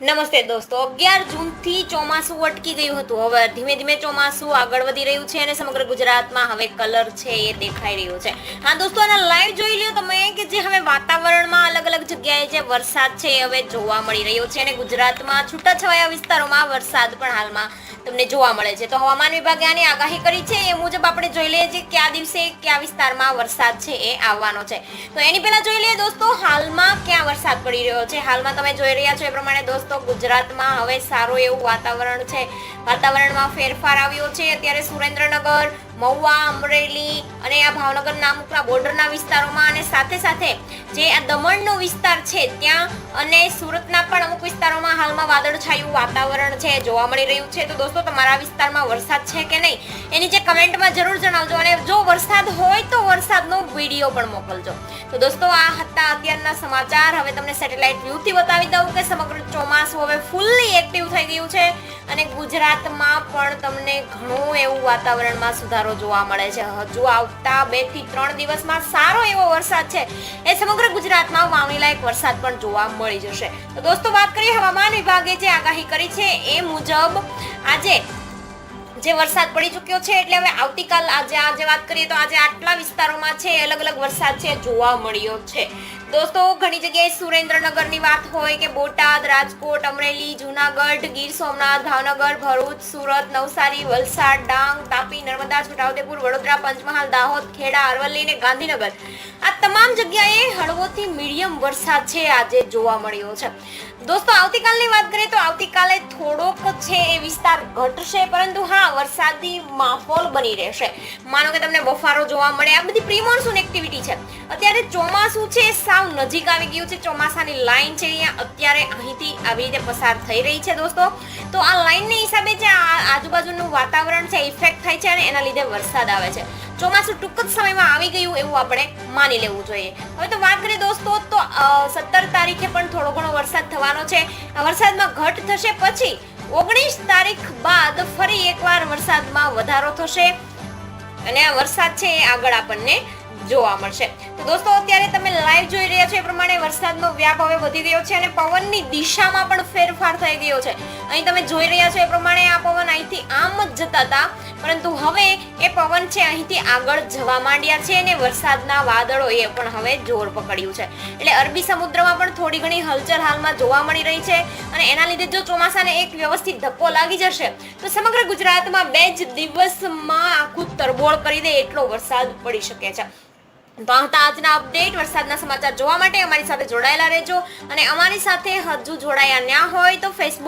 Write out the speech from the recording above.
નમસ્તે દોસ્તો. અગિયાર જૂનથી ચોમાસું અટકી ગયું હતું. હવે ધીમે ધીમે ચોમાસું આગળ વધી રહ્યું છે અને સમગ્ર ગુજરાતમાં હવે કલર છે એ દેખાઈ રહ્યો છે. હા, દોસ્તો, આના લાઈવ જોઈ લ્યો તમે કે જે હવે વાતાવરણમાં અલગ અલગ જગ્યાએ જે વરસાદ છે એ હવે જોવા મળી રહ્યો છે અને ગુજરાતમાં છૂટાછવાયા વિસ્તારોમાં વરસાદ પણ હાલમાં તમને જોવા મળે છે. તો હવામાન વિભાગે આની આગાહી કરી છે. એ મુજબ આપણે જોઈ લઈએ છીએ કયા દિવસે કયા વિસ્તારમાં વરસાદ છે એ આવવાનો છે. તો એની પહેલા જોઈ લઈએ દોસ્તો, હાલમાં ક્યાં વરસાદ પડી રહ્યો છે? હાલમાં તમે જોઈ રહ્યા છો એ પ્રમાણે દોસ્તો ગુજરાતમાં હવે સારું એવું વાતાવરણ છે. વાતાવરણમાં ફેરફાર આવ્યો છે. અત્યારે સુરેન્દ્રનગર, મહુવા, અમરેલી અને આ ભાવનગરના અમુકના બોર્ડરના વિસ્તારોમાં અને સાથે સાથે જે આ દમણનો વિસ્તાર છે ત્યાં અને સુરતના પણ અમુક વિસ્તારોમાં હાલમાં વાદળછાયું વાતાવરણ છે, જોવા મળી રહ્યું છે. તો દોસ્તો, તમારા વિસ્તારમાં વરસાદ છે કે નહીં? એની જે કમેન્ટમાં જરૂર જણાવજો અને જો વરસાદ હોય તો વરસાદનો વીડિયો પણ મોકલજો. તો દોસ્તો, આ હતા અત્યારના સમાચાર. હવે તમને સેટેલાઇટ વ્યૂથી બતાવી દઉં કે સમગ્ર ચોમાસું હવે ફૂલ્લી એક્ટિવ થઈ ગયું છે. અને ગુજરાતમાં પણ તમને ઘણું એવું વાતાવરણમાં સુધારો જોવા મળે છે. હજુ આવતા બેથી ત્રણ દિવસમાં સારો એવો વરસાદ છે. એ સમગ્ર ગુજરાતમાં વાવણી લાયક વરસાદ પણ જોવા મળી જશે. તો દોસ્તો, વાત કરીએ હવામાન વિભાગે જે આગાહી કરી છે, એ મુજબ આજે જે વરસાદ પડી ચૂક્યો છે એટલે હવે આવતીકાલ આજે આજે વાત કરીએ તો આજે આટલા વિસ્તારોમાં છે, અલગ અલગ વરસાદ છે, જોવા મળ્યો છે. દોસ્તો, ઘણી જગ્યાએ સુરેન્દ્રનગરની વાત હોય કે બોટાદ, રાજકોટ, અમરેલી, જુનાગઢ, ગીર સોમનાથ, ભાવનગર, ભરૂચ, સુરત, નવસારી, વલસાડ, ડાંગ, તાપી, નર્મદા, છોટાઉદેપુર, વડોદરા, પંચમહાલ, દાહોદ, ખેડા, અરવલ્લી અને ગાંધીનગર. આ તમામ જગ્યાએ હળવોથી મીડિયમ વરસાદ છે આજે જોવા મળ્યો છે. દોસ્તો, આવતીકાલની વાત કરીએ તો આવતીકાલે થોડોક છે એ વિસ્તાર ઘટશે પરંતુ હા, વરસાદી માહોલ બની રહેશે. માનો કે તમને બફારો જોવા મળે, આ બધી પ્રિમોન્સૂન એક્ટિવિટી છે. અત્યારે ચોમાસું છે, સાવ નજીક આવી ગયું છે, ચોમાસાની લાઈન છે અહીંયા. અત્યારે અહીંથી આવી રીતે પસાર થઈ રહી છે દોસ્તો. તો આ લાઈનને હિસાબે જે આજુબાજુનું વાતાવરણ છે ઇફેક્ટ થાય છે અને એના લીધે વરસાદ આવે છે. ચોમાસું ટૂંક જ સમયમાં આવી ગયું એવું આપણે માની લેવું જોઈએ. હવે તો વાત કરીએ દોસ્તો, તો સત્તર તારીખે પણ થોડો ઘણો વરસાદ થવાનો છે. વરસાદમાં ઘટ થશે પછી ઓગણીસ તારીખ બાદ ફરી એકવાર વરસાદમાં વધારો થશે. અને આ વરસાદ છે એ આગળ આપણને જોવા મળશે. તો દોસ્તો, અત્યારે તમે લાઈવ જોઈ રહ્યા છો એ પ્રમાણે વરસાદનો વ્યાપ હવે વધી ગયો છે અને પવનની દિશામાં પણ ફેરફાર થઈ ગયો છે. અહીં તમે જોઈ રહ્યા છો એ પ્રમાણે આ પવન અહીંથી આમ જ જતા હતા. પરંતુ હવે એ પવન છે અહીંથી આગળ જવા માંડ્યા છે અને વરસાદના વાદળોએ પણ હવે જોર પકડ્યું છે. એટલે અરબી સમુદ્રમાં પણ થોડી ઘણી હલચલ હાલમાં જોવા મળી રહી છે અને એના લીધે જો ચોમાસાને એક વ્યવસ્થિત ધક્કો લાગી જશે, તો સમગ્ર ગુજરાતમાં બે જ દિવસમાં આખું તરબોળ કરી દે એટલો વરસાદ પડી શકે છે. તો આવતા આજના અપડેટ વરસાદના સમાચાર જોવા માટે અમારી સાથે જોડાયેલા રહેજો. અને અમારી સાથે હજુ જોડાયા ના હોય તો ફેસબુક